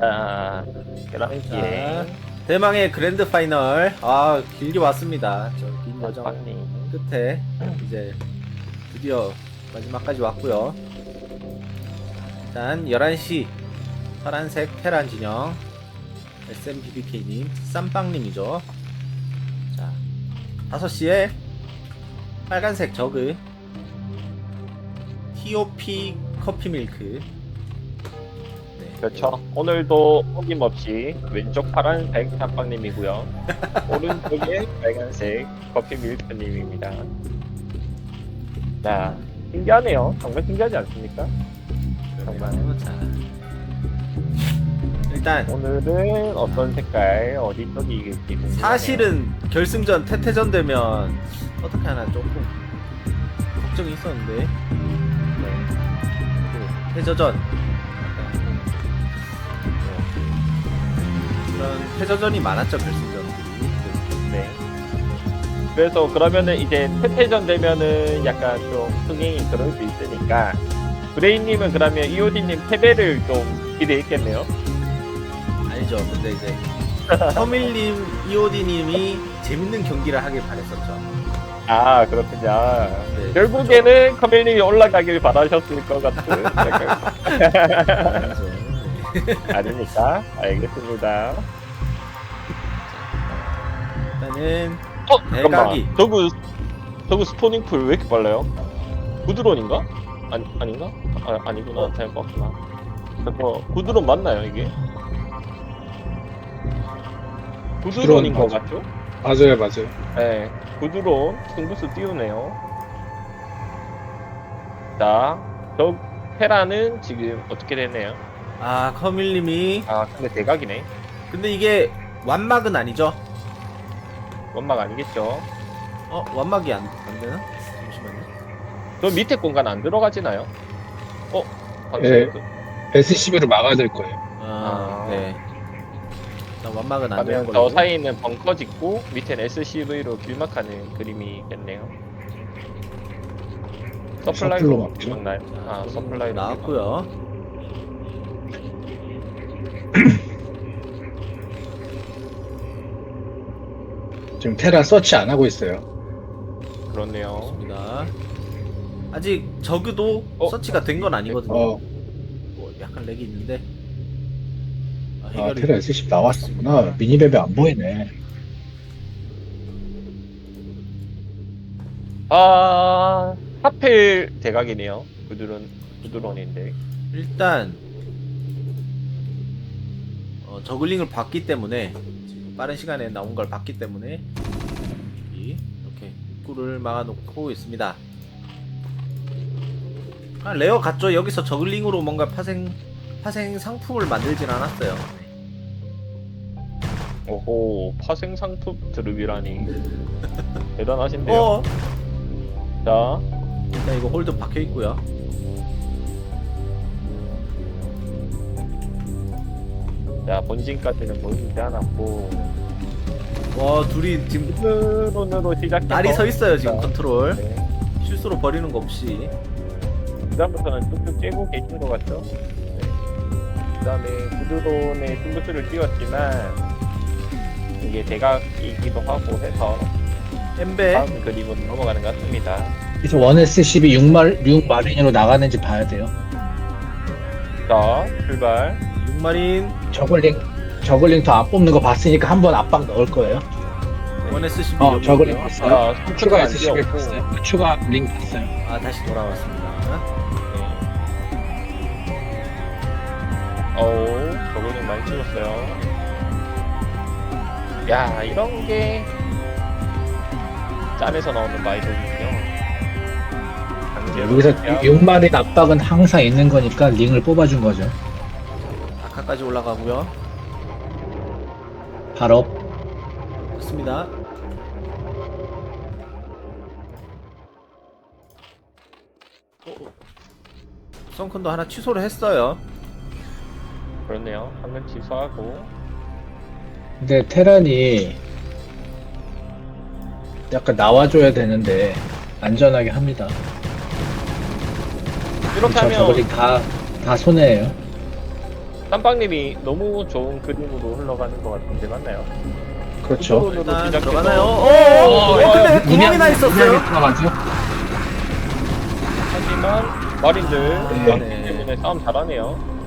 자, 계란기 자, 대망의 그랜드 파이널. 아, 길게 왔습니다. 저긴 여정. 끝에 이제 드디어 마지막까지 왔고요. 일단 11시 파란색 테란 진영 SMBBK님 쌈빵님이죠. 자 5시에 빨간색 저그 TOP 커피 밀크 네. 그렇죠. 오늘도 어김없이 왼쪽 파란색 짬빵님이고요. 오른쪽에 빨간색 커피 밀크님입니다. 자, 신기하네요. 정말 신기하지 않습니까? 정말. 자 일단 오늘은 어떤 색깔, 어디 쪽이 이길지 궁금하네요. 사실은 결승전 태태전 되면 어떻게 하나 조금 걱정이 있었는데 네. 그 약간 뭐 그런 패저전이 많았죠 결승전들이 네. 그래서 그러면은 이제 태태전 되면은 약간 좀 흥행이 그럴 수 있으니까 브레인님은 그러면 이오디님 패배를 좀 기대했겠네요. 아니죠 근데 이제 서밀님 이오디님이 재밌는 경기를 하길 바랬었죠 아 그렇군요. 네, 결국에는 카멜님이 올라가길 바라셨을 것 같은 약간 아니죠 네. 아닙니까? 알겠습니다. 일단은 어 대각이. 잠깐만. 저그 저그 스포닝 풀 왜 이렇게 빨라요? 구드론인가? 아니 아닌가? 아 아니구나 잘못 봤구나. 저거 구드론 맞나요 이게? 구드론인 것 맞아. 같죠? 맞아요, 맞아요. 네, 구드론 승부수 띄우네요. 자, 저 테라는 지금 어떻게 됐네요? 아 커밀님이 아, 근데 대각이네. 근데 이게 완막은 아니죠 원막 아니겠죠? 어 완막이 안, 안 되나? 잠시만요 저 밑에 공간 안 들어가지나요? 어? 방금 네. 그- SCB로 막아야 될 거예요. 아, 아. 네. 일단 완막은 안 되는 그러면 걸로. 저 사이에는 벙커 짓고 밑에는 SCV로 길막하는 그림이겠네요. 서플라이로 서플로 막죠. 아, 서플라이로 나왔고요. 지금 테라 서치 안 하고 있어요. 길막. 그렇네요. 좋습니다. 아직 저그도 어? 서치가 된 건 아니거든요. 어, 뭐 약간 렉이 있는데. 아, 테라 SCB 나왔었구나. 미니맵에 안 보이네. 아, 하필 대각이네요. 구드론, 구드론인데. 일단 어, 저글링을 봤기 때문에 지금 빠른 시간에 나온 걸 봤기 때문에 이- 이렇게 입구를 막아놓고 있습니다. 아, 레어 같죠? 여기서 저글링으로 뭔가 파생 파생 상품을 만들진 않았어요. 오호, 파생 상품 드루비라니. 대단하신데요. 어 자, 일단 이거 홀드 박혀 있고요. 자, 본진까지는 보이지 않았고. 와 둘이 지금 구드론으로 시작해서. 날이 서 있어요 지금 자, 컨트롤 네. 실수로 버리는 거 없이. 그다음부터는 뚝뚝 쬐고 계신 것 같죠? 네. 그다음에 구드론에 승부수를 띄웠지만 이게 대각이기도 하고 해서 엠베 다음 그림으로 넘어가는 것 같습니다. 그래서 원 SCB 6말, 6마린으로 나가는지 봐야 돼요. 자, 출발. 6마린 저글링, 저글링 더 안 뽑는 거 봤으니까 한 번 압박 넣을 거예요. 원 SCB 어, 저글링. 봤어요. 자, 추가 안 SCB. 봤어요. 추가 링 봤어요. 아 다시 돌아왔습니다. 어우, 저글링 많이 찍었어요. 야, 이런 게 짠에서 나오는 마이더군요. 강제로. 여기서 6마린 압박은 항상 있는 거니까 링을 뽑아준 거죠. 아카까지 올라가고요. 바로 좋습니다. 어, 어. 성큰도 하나 취소를 했어요. 그렇네요. 한 명 취소하고. 근데 테란이 약간 나와줘야 되는데 안전하게 합니다. 이렇게 저 하면 저글링 다, 다 손해예요. 땀빵님이 너무 좋은 그림으로 흘러가는 것 같은데 맞나요? 그렇죠. 후보로 일단 시작해서- 들어가나요? 오, 어, 어, 근데 어, 구멍이 나 있었어요. 들어가죠? 하지만 마린들 네. 네. 때문에 싸움 잘하네요.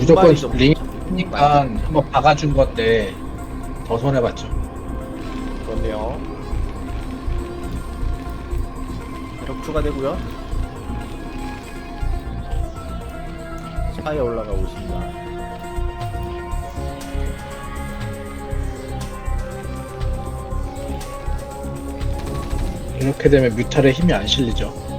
무조건. 링이니까 한번 박아준 건데 더 손해봤죠. 그렇네요. 력 추가되고요. 차에 올라가고 있습니다. 이렇게 되면 뮤탈에 힘이 안 실리죠.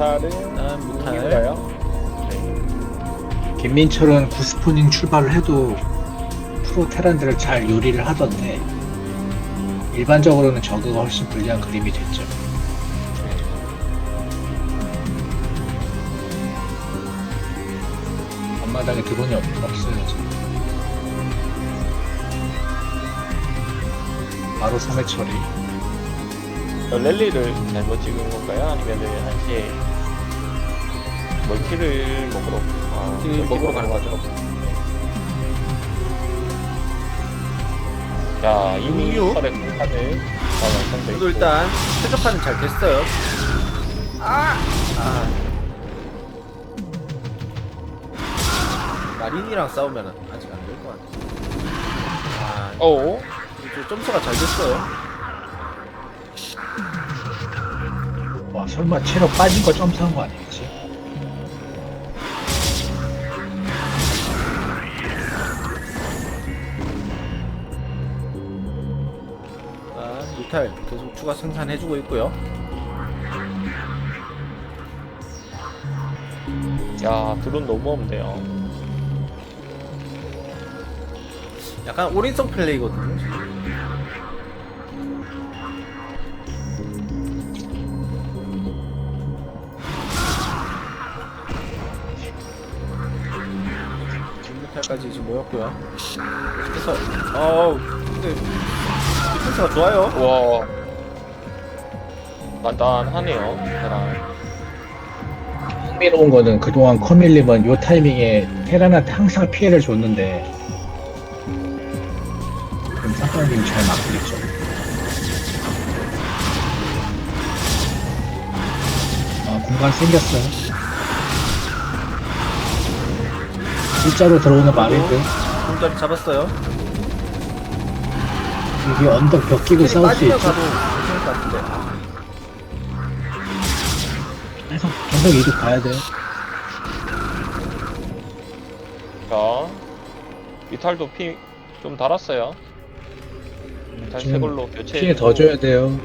무탈은 일단 무탈. 무탈인가요? 김민철은 구스포닝 출발을 해도 프로 테란들을 잘 요리를 하던데 일반적으로는 저그가 훨씬 불리한 그림이 됐죠. 앞마당에 드론이 없, 없어요 지금. 바로 3회 처리. 저 랠리를 잘못 찍은 건가요? 아니면은 한시에 멀티를 먹으러 아, 멀티 먹으러 가는 거죠. 자 이미? 설의 공판을 다 완성돼 저도 있고 일단 최적화는 잘 됐어요. 아! 아. 마린이랑 싸우면 아직 안 될 것 같아. 아, 어 이제 점수가 잘 됐어요. 와 설마 체력 빠진 거 점수한 거 아니겠지? 아, 유탈 계속 추가 생산해주고 있고요. 야 드론 너무 없네요. 약간 오린성 플레이거든요. 지금. 유탈까지 지금 모였고요. 그래서 어우 근데 디펜스가 좋아요. 와 간단하네요. 테란. 흥미로운 거는 그동안 커밀림은 요 타이밍에 테란한테 항상 피해를 줬는데 그럼 사장님이 잘 막고 있죠. 아 공간 생겼어요. 일자로 들어오는 마린들 공짜리 잡았어요. 여기 언덕 벽 끼고 싸울 수 있죠. 빠지면 가도 괜찮을 것 같은데. 아, 계속 계속 이득 봐야 돼요. 자 이탈도 피 좀 달았어요. 이탈 좀새 걸로 교체. 피해 더 줘야 돼요.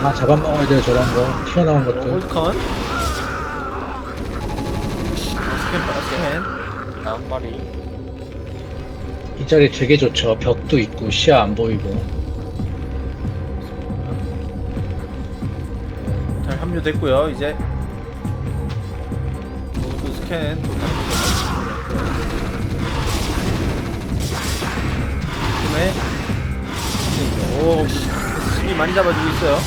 다 잡아먹어야 돼요 저런 거 튀어나온 것들. 홀드컨. 스캔 봐, 스캔. 한 마리. 이 자리 되게 좋죠. 벽도 있고 시야 안 보이고. 잘 합류됐고요. 이제 모두 스캔 또 다음에 오 힘이 많이 잡아주고 있어요.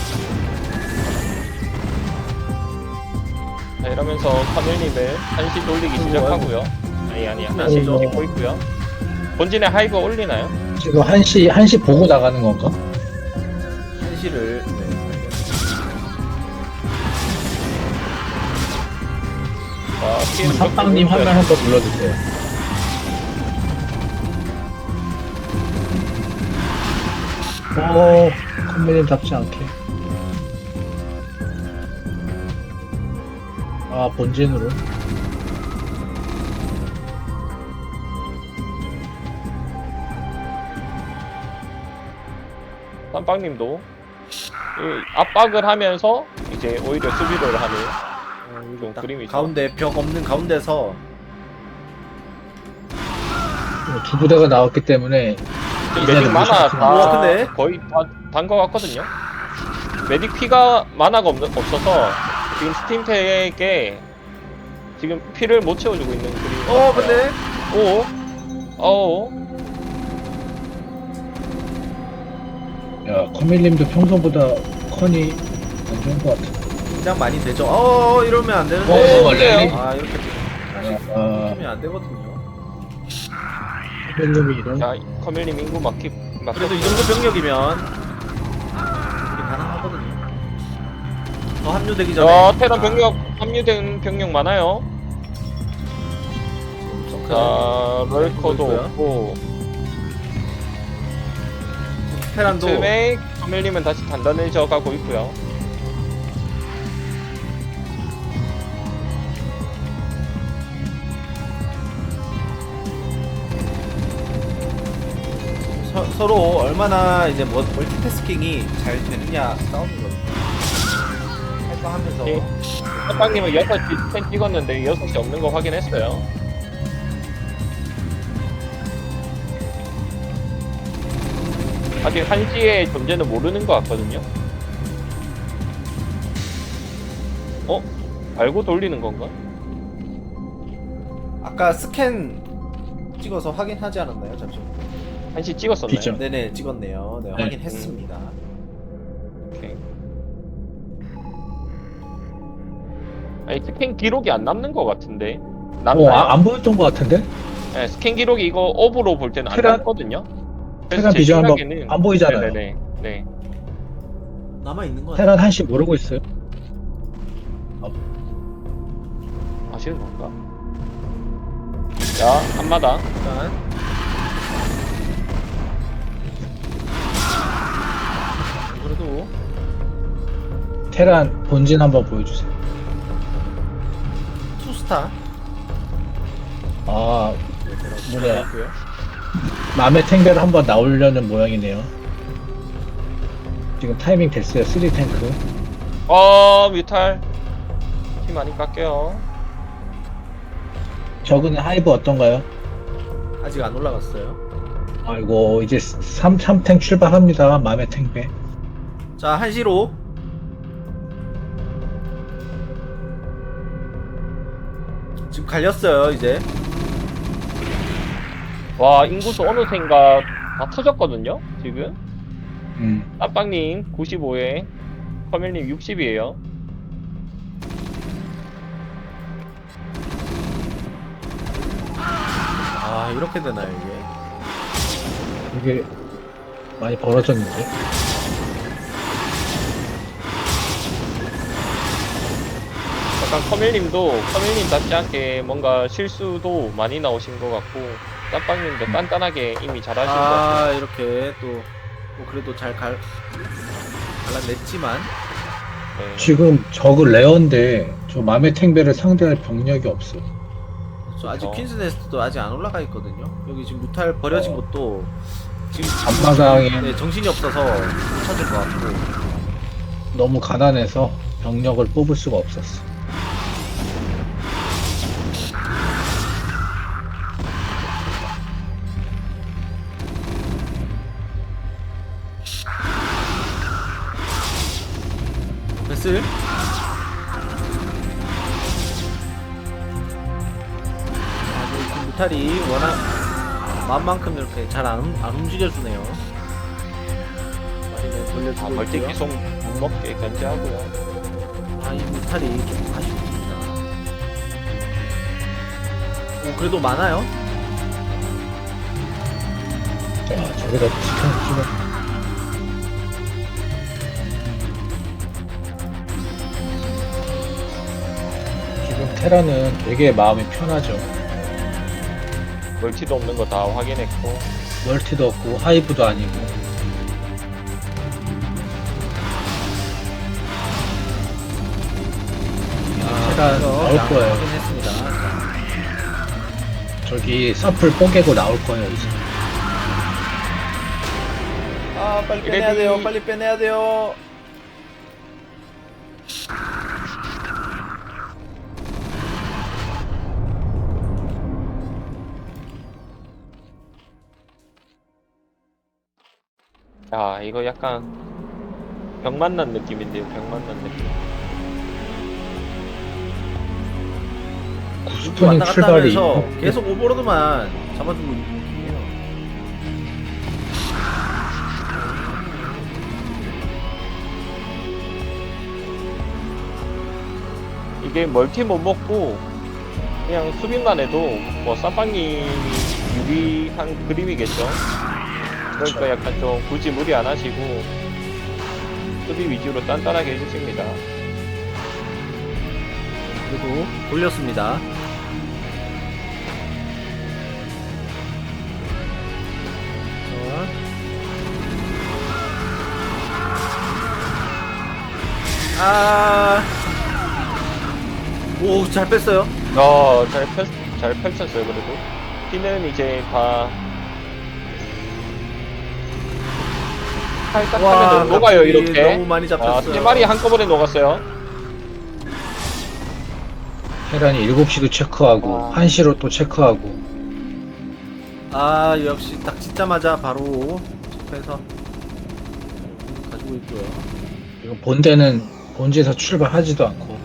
자 이러면서 카멜님은 한시 돌리기 시작하고요. 아니 아니 한시. 찍고 있고요. 본진에 하이브 올리나요? 지금 한시 한시 보고 나가는 건가? 현실을 네. 자 피해 삼빵님 화면 한 번 눌러주세요. 오, 컴퓨터 답지 않게. 아, 본진으로. 쌈빵님도 이 압박을 하면서 이제 오히려 수비를 하는 좀딱 그림이죠. 가운데 벽 없는 가운데서 두 부대가 나왔기 때문에 지금 메딕 만화 무슨- 다 우와, 근데? 거의 다단것 같거든요. 메딕 피가 만화가 없, 없어서 지금 스팀텍에 지금 피를 못 채워주고 있는 그림. 어 근데 오, 어, 야 커밀님도 평소보다 컨이 안 좋은 것 같아. 긴장 많이 되죠. 어 이러면 안 되는데. 어, 어, 네. 아 이렇게 다시 어, 하면 안 되거든요. 커밀님이 이런 자 커밀님 인구 막기 막. 그래도 이 정도 병력이면 이게 가능하거든요. 더 합류되기 전에. 자 테란 병력 합류된 병력 많아요. 자 럴커도 있고요. 없고 테란도 틈에 커밀님은 다시 단단해져 가고 있고요. 서, 서로 얼마나 이제 뭐 멀티태스킹이 잘 되느냐 싸우는 거예요. 할거 하면서 예. 합방님은 6시 스캔 찍었는데 6시 없는 거 확인했어요. 아직 1시의 존재는 모르는 것 같거든요. 어? 알고 돌리는 건가? 아까 스캔 찍어서 확인하지 않았나요? 잠시만. 1시 찍었었나요? 네네 찍었네요. 네, 네. 확인했습니다. 오케이. 아니 스캔 기록이 안 남는 것 같은데 남나요? 어, 아, 안 보였던 것 같은데? 네, 스캔 기록이 이거 업으로 볼 때는 안 테란- 남거든요. 테란 비전 한번 안 보이잖아요. 네네네. 네. 남아 있는 거 같아요. 테란 한시 모르고 있어요. 아시는 건가? 자, 한마당. 일단 그래도 테란 본진 한번 보여주세요. 투스타 아 뭐냐 있고요. 맘의 탱벨 한번 나오려는 모양이네요. 지금 타이밍 됐어요. 3 탱크. 어, 뮤탈. 피 많이 깎여요. 저그는 하이브 어떤가요? 아직 안 올라갔어요. 아이고 이제 3, 3탱 출발합니다. 맘의 탱벨. 자 한시로 지금 갈렸어요 이제. 와, 인구수 어느샌가 다 터졌거든요, 지금. 음. 따빵님 95에, 커밀님 60이에요. 아 이렇게 되나요 이게? 이게 많이 벌어졌는데. 약간 커밀님도 커밀님답지 않게 뭔가 실수도 많이 나오신 것 같고, 따빵님도 단단하게 이미 잘하신 것 같아요. 아 이렇게 또, 뭐 그래도 잘 갈, 갈라냈지만 네. 지금 저그 레어인데 저 맘의 탱벨을 상대할 병력이 없어. 저 아직 그쵸. 퀸즈 네스트도 아직 안 올라가 있거든요. 여기 지금 무탈 버려진 어. 것도 지금 앞마당에 네, 정신이 없어서 못 찾을 것 같고 너무 가난해서 병력을 뽑을 수가 없었어. 베슬 아, 뭐 무탈이 워낙 마음만큼 이렇게 잘 안 안 움직여주네요. 아, 돌려주고 멀티 있고요. 계속 못 먹게 견제하고요. 아, 이 무탈이 좀 아쉽습니다. 오, 그래도 많아요? 자, 저기다 스캔 찍어. 테라는 되게 마음이 편하죠. 멀티도 없는 거 다 확인했고. 멀티도 없고 하이브도 아니고. 테라 나올 거예요. 확인했습니다. 저기 서플 뽀개고 나올 거예요 이제. 아, 빨리 빼내야 돼요. 빨리 빼내야 돼요. 야 이거 약간 병 만난 느낌인데요 병 만난 느낌. 구스토닝 왔다 갔다 출발이. 하면서 계속 오버로드만 잡아주고 있는 느낌이에요. 이게 멀티 못 먹고 그냥 수비만 해도 뭐 쌈빵이 유리한 그림이겠죠 그러니까 약간 좀 굳이 무리 안 하시고 수비 위주로 단단하게 해주십니다 그리고 돌렸습니다. 자. 아. 오, 잘 뺐어요. 어, 잘, 펼, 잘 펼쳤어요, 그래도. 피는 이제 다. 살짝 하면은 녹아요, 갑자기 이렇게. 너무 많이 아, 잡혔어요. 세 마리 한꺼번에 녹았어요. 테란이 7시도 체크하고 아. 1시로 또 체크하고 아, 역시 딱 짓자마자 바로 체크해서 가지고 있고요. 이거 본대는 본지에서 출발하지도 않고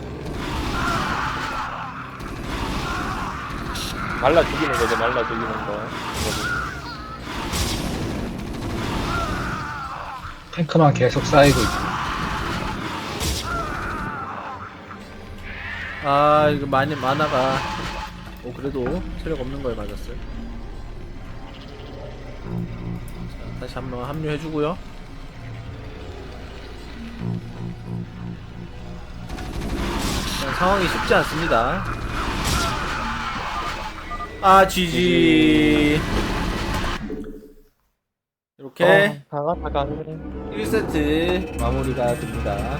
말라 죽이는 거죠, 말라 죽이는 거. 탱크만 계속 쌓이고 있고 아, 이거 많이 만화가 오 그래도 체력 없는 거에 맞았어요. 자, 다시 한번 합류해주고요. 자, 상황이 쉽지 않습니다. 아, GG. 이렇게 어, 강하다, 강해. 1세트 마무리가 됩니다.